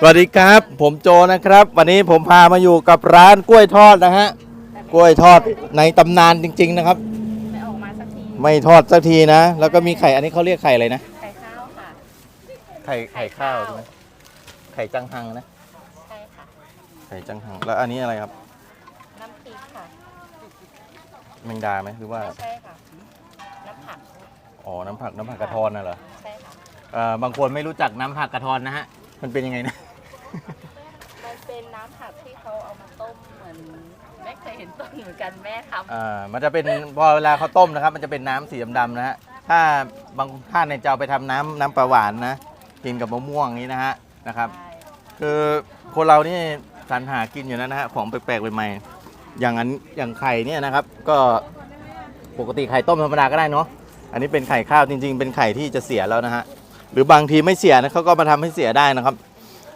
สวัสดีครับ ผมโจนะครับ วันนี้ผมพามาอยู่กับร้านกล้วยทอดนะฮะกล้วยทอดในตำนานจริง ๆนะครับ ไม่ออกมาสักที ไม่ทอดสักทีนะ แล้วก็มีไข่อันนี้เขาเรียกไข่อะไรนะไข่ข้าวค่ะ ไข่ไข่ข้าวใช่ไหมไข่จังหังนะใช่ค่ะไข่จังหังแล้วอันนี้อะไรครับ น้ำพริกค่ะแมงดาไหมหรือว่าไม่ใช่ค่ะน้ำผักอ๋อน้ำผักน้ำผักกระทอนน่ะเหรอใช่ค่ะเอ่อบางคนไม่รู้จักน้ำผักกระทอนนะฮะ มันเป็นยังไงนะ มันเป็นน้ำผักที่เขาเอามาต้มเหมือนไม่เคยเห็นต้มเหมือนกันแม่ทำอ่า มันจะเป็นพอเวลาเขาต้มนะครับ มันจะเป็นน้ำสีดำๆนะฮะ ถ้าบางท่านเนี่ยจะเอาไปทำน้ำน้ำปลาหวานนะ กินกับมะม่วงนี้นะฮะ นะครับ ใช่คือคนเรานี่สรรหากินอยู่แล้วนะฮะของแปลกๆใหม่ๆอย่างอันอย่างไข่เนี่ยนะครับ ก็ปกติไข่ต้มธรรมดาก็ได้เนาะอันนี้เป็นไข่ข้าวจริง ๆ เป็นไข่ที่จะเสียแล้วนะฮะ หรือบางทีไม่เสียนะเขาก็มาทำให้เสียได้นะครับ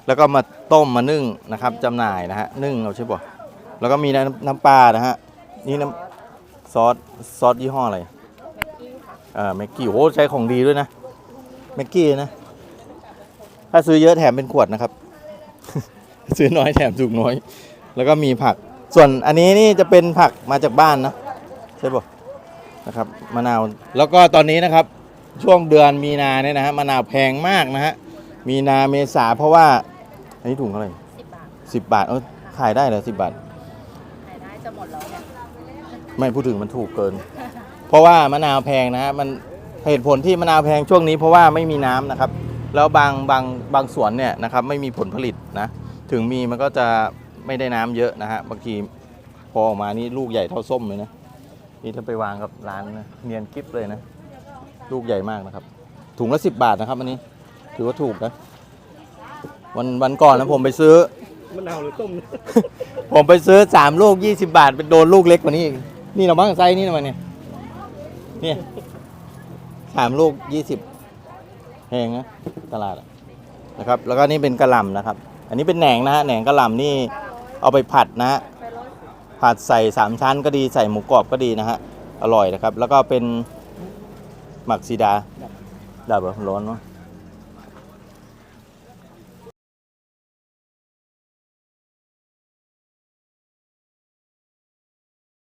แล้วก็มาต้มมานึ่งนะครับจำหน่ายนะฮะนึ่งเอาใช่ปะแล้วก็มีน้ำน้ำปลานะฮะนี่น้ำซอสซอสยี่ห้ออะไรแม็กกี้ค่ะเอ่าแม็กกี้โอ้ใช้ของดีด้วยนะแม็กกี้นะ ถ้าซื้อเยอะแถมเป็นขวดนะครับ ซื้อน้อยแถมถูกน้อย แล้วก็มีผัก ส่วนอันนี้นี่จะเป็นผักมาจากบ้านนะใช่ปะนะครับมะนาวแล้วก็ตอนนี้นะครับ ช่วงเดือนมีนาเนี่ยนะฮะมะนาวแพงมากนะฮะมีนาเมษาเพราะว่า อันนี้ถุงเท่าไหร่สิบบาทสิบบาทเออขายได้เหรอสิบบาทขายได้จะหมดแล้วเนี่ยไม่พูดถึงมันถูกเกิน เพราะว่ามะนาวแพงนะฮะมันเหตุผลที่มะนาวแพงช่วงนี้เพราะว่าไม่มีน้ำนะครับ แล้วบางบางบางสวนเนี่ยนะครับไม่มีผลผลิตนะ ถึงมีมันก็จะไม่ได้น้ำเยอะนะฮะบางทีพอออกมานี่ลูกใหญ่เท่าส้มเลยนะนี่ถ้าไปวางกับร้านนะเนียนกิ๊บเลยนะ ลูกใหญ่มากนะครับ ถุงละสิบบาทนะครับอันนี้ ถือว่าถูกนะ วันวันก่อนนะผมไปซื้อ มะนาวหรือต้ม ผมไปซื้อสามลูกยี่สิบาทเป็นโดนลูกเล็กกว่านี้อีกนี่เราบ้างไซส์นี่นะมันเนี่ยเนี่ยสามลูกยี่สิบแพงนะตลาดอะนะครับ แล้วก็นี่เป็นกระหล่ำนะครับ อันนี้เป็นแหนงนะฮะแหนงกระหล่ำนี่เอาไปผัดนะฮะไปรถผัดใส่สามชั้นก็ดีใส่หมูกรอบก็ดีนะฮะอร่อยนะครับ แล้วก็เป็น หมักซีดาดับเหรอร้อนวะ